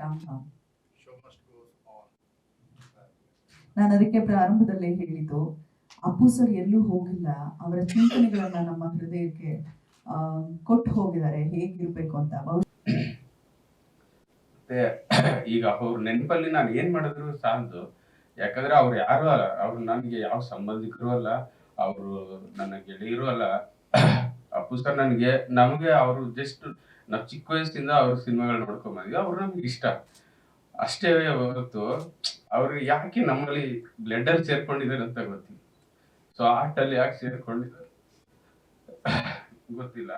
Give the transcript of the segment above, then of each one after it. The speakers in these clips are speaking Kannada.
come. ನಾನು ಅದಕ್ಕೆ ಪ್ರಾರಂಭದಲ್ಲೇ ಹೇಳಿದ್ದು ಅಪ್ಪು ಸರ್ ಎಲ್ಲೂ ಹೋಗಿಲ್ಲ ಅವರ ಚಿಂತನೆಗಳನ್ನ ನಮ್ಮ ಹೃದಯಕ್ಕೆ ಆ, ಕೊಟ್ಟು ಹೋಗಿದ್ದಾರೆ ಹೇಗಿರ್ಬೇಕು ಅಂತ. ಬಹುಶಃ ಮತ್ತೆ ಈಗ ಅವ್ರ ನೆನಪಲ್ಲಿ ನಾನು ಏನ್ ಮಾಡಿದ್ರು ಸಾಲದು ಯಾಕಂದ್ರೆ ಅವ್ರು ಯಾರು ಅಲ್ಲ ಅವ್ರು ನನಗೆ ಯಾವ ಸಂಬಂಧಿಕರು ಅಲ್ಲ ಅವರು ನನ್ನ ಗೆಳೆಯರು ಅಲ್ಲ. ಅಪ್ಪು ಸರ್ ನನಗೆ ನಮಗೆ ಅವರು ಜಸ್ಟ್ ನಾವು ಚಿಕ್ಕ ವಯಸ್ಸಿಂದ ಅವ್ರ ಸಿನಿಮಾಗಳು ನೋಡ್ಕೊಂಡ್ ಬಂದಿದ್ವಿ ಅವ್ರು ನಮ್ಗೆ ಇಷ್ಟ. ಅಷ್ಟೇ ಹೊರತು ಅವ್ರು ಯಾಕೆ ನಮ್ಮಲ್ಲಿ ಬ್ಲಡ್ ಅಲ್ಲಿ ಸೇರ್ಕೊಂಡಿದ್ದಾರೆ ಅಂತ ಗೊತ್ತಿಲ್ಲ ಸೊ ಆರ್ಟಲ್ಲಿ ಯಾಕೆ ಸೇರ್ಕೊಂಡಿದ್ದಾರೆ? ಗೊತ್ತಿಲ್ಲ.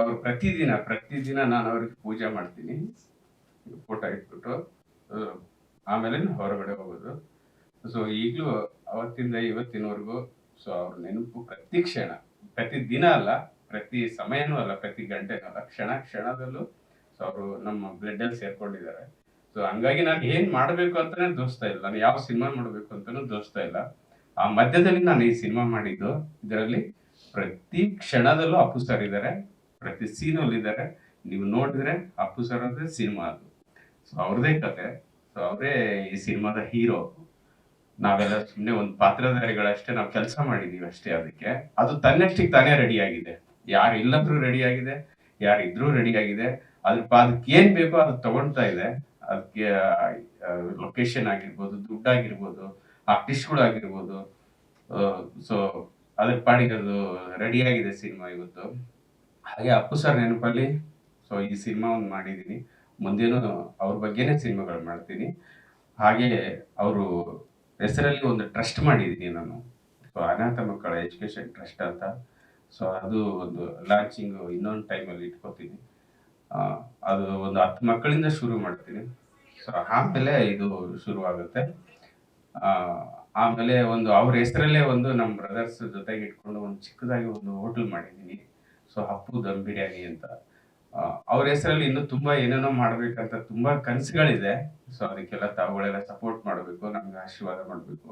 ಅವ್ರು ಪ್ರತಿದಿನ ಪ್ರತಿದಿನ ನಾನು ಅವ್ರಿಗೆ ಪೂಜೆ ಮಾಡ್ತೀನಿ. ಫೋಟೋ ಇಟ್ಬಿಟ್ಟು ಆಮೇಲೆ ಹೊರಗಡೆ ಹೋಗೋದು. ಸೊ ಈಗಲೂ ಅವತ್ತಿಂದ ಇವತ್ತಿನವರೆಗೂ ಸೊ ಅವ್ರ ನೆನಪು ಪ್ರತಿ ಕ್ಷಣ ಪ್ರತಿ ದಿನ ಅಲ್ಲ ಪ್ರತಿ ಸಮಯನೂ ಅಲ್ಲ, ಪ್ರತಿ ಗಂಟೆನೂ ಅಲ್ಲ, ಕ್ಷಣ ಕ್ಷಣದಲ್ಲೂ ಸೊ ಅವರು ನಮ್ಮ ಬ್ಲಡ್ ಅಲ್ಲಿ ಸೇರ್ಕೊಂಡಿದ್ದಾರೆ. ಸೊ ಹಂಗಾಗಿ ನಾನು ಏನ್ ಮಾಡ್ಬೇಕು ಅಂತಾನೆ ದೋಸ್ತಾ ಇಲ್ಲ. ನಾನು ಯಾವ ಸಿನಿಮಾ ಮಾಡ್ಬೇಕು ಅಂತಾನು ದೋಸ್ತಾ ಇಲ್ಲ. ಆ ಮಧ್ಯದಲ್ಲಿ ನಾನು ಈ ಸಿನಿಮಾ ಮಾಡಿದ್ದು, ಇದರಲ್ಲಿ ಪ್ರತಿ ಕ್ಷಣದಲ್ಲೂ ಅಪ್ಪು ಸರ್ ಇದ್ದಾರೆ, ಪ್ರತಿ ಸೀನಲ್ಲಿ ಇದ್ದಾರೆ. ನೀವು ನೋಡಿದ್ರೆ ಅಪ್ಪು ಸರ್ ಅಂದ್ರೆ ಸಿನಿಮಾ ಅದು. ಸೊ ಅವ್ರದೇ ಕತೆ. ಸೊ ಅವರೇ ಈ ಸಿನಿಮಾದ ಹೀರೋ ನಾವೆಲ್ಲ ಸುಮ್ಮನೆ ಒಂದು ಪಾತ್ರಧಾರಿಗಳಷ್ಟೇ ನಾವು ಕೆಲಸ ಮಾಡಿದೀವಿ ಅಷ್ಟೇ ಅದಕ್ಕೆ. ಅದು ತನ್ನಷ್ಟಿಗೆ ತಾನೇ ರೆಡಿ ಆಗಿದೆ. ಯಾರು ಇಲ್ಲಂದ್ರೂ ರೆಡಿ ಆಗಿದೆ, ಯಾರು ಇದ್ರೂ ರೆಡಿ ಆಗಿದೆ. ಅದ್ರ ಅದಕ್ಕೆ ಏನ್ ಬೇಕೋ ಅದು ತಗೊಳ್ತಾ ಇದೆ. ಅದಕ್ಕೆ ಲೊಕೇಶನ್ ಆಗಿರ್ಬೋದು ದುಡ್ಡು ಆಗಿರ್ಬೋದು ಸೊ ಅದ್ರ ಪಾಡಿಗೆ ಅದು ರೆಡಿ ಆಗಿದೆ ಸಿನಿಮಾ ಇವತ್ತು. ಹಾಗೆ ಅಪ್ಪು ಸರ್ ನೆನಪಲ್ಲಿ ಸೊ ಈ ಸಿನಿಮಾ ಒಂದು ಮಾಡಿದ್ದೀನಿ. ಮುಂದೇನು ಅವ್ರ ಬಗ್ಗೆನೇ ಸಿನಿಮಾಗಳು ಮಾಡ್ತೀನಿ. ಹಾಗೆ ಅವರು ಹೆಸರಲ್ಲಿ ಒಂದು ಟ್ರಸ್ಟ್ ಮಾಡಿದ್ದೀನಿ ನಾನು. ಸೊ ಅನಾಥ ಮಕ್ಕಳ ಎಜುಕೇಶನ್ ಟ್ರಸ್ಟ್ ಅಂತ. ಸೊ ಅದು ಒಂದು ಲಾಂಚಿಂಗ್ ಇನ್ನೊಂದು ಟೈಮಲ್ಲಿ ಇಟ್ಕೋತೀನಿ. ಅದು ಒಂದು ಹತ್ತು ಮಕ್ಕಳಿಂದ ಶುರು ಮಾಡ್ತೀನಿ. ಸೊ ಆಮೇಲೆ ಇದು ಶುರು ಆಗುತ್ತೆ ಆಮೇಲೆ ಒಂದು ಅವ್ರ ಹೆಸರಲ್ಲೇ ಒಂದು ನಮ್ಮ ಬ್ರದರ್ಸ್ ಜೊತೆಗೆ ಇಟ್ಕೊಂಡು ಒಂದು ಚಿಕ್ಕದಾಗಿ ಒಂದು ಹೋಟೆಲ್ ಮಾಡಿದ್ದೀನಿ ಸೊ ಹಪ್ಪು, ದಮ್ ಬಿರಿಯಾನಿ ಅಂತ. ಅವ್ರ ಹೆಸರಲ್ಲಿ ಇನ್ನೂ ತುಂಬಾ ಏನೇನೋ ಮಾಡ್ಬೇಕಂತ ತುಂಬಾ ಕನಸುಗಳಿದೆ. ಸೊ ಅದಕ್ಕೆಲ್ಲ ತಾವುಗಳೆಲ್ಲ ಸಪೋರ್ಟ್ ಮಾಡಬೇಕು, ನಮ್ಗೆ ಆಶೀರ್ವಾದ ಮಾಡಬೇಕು.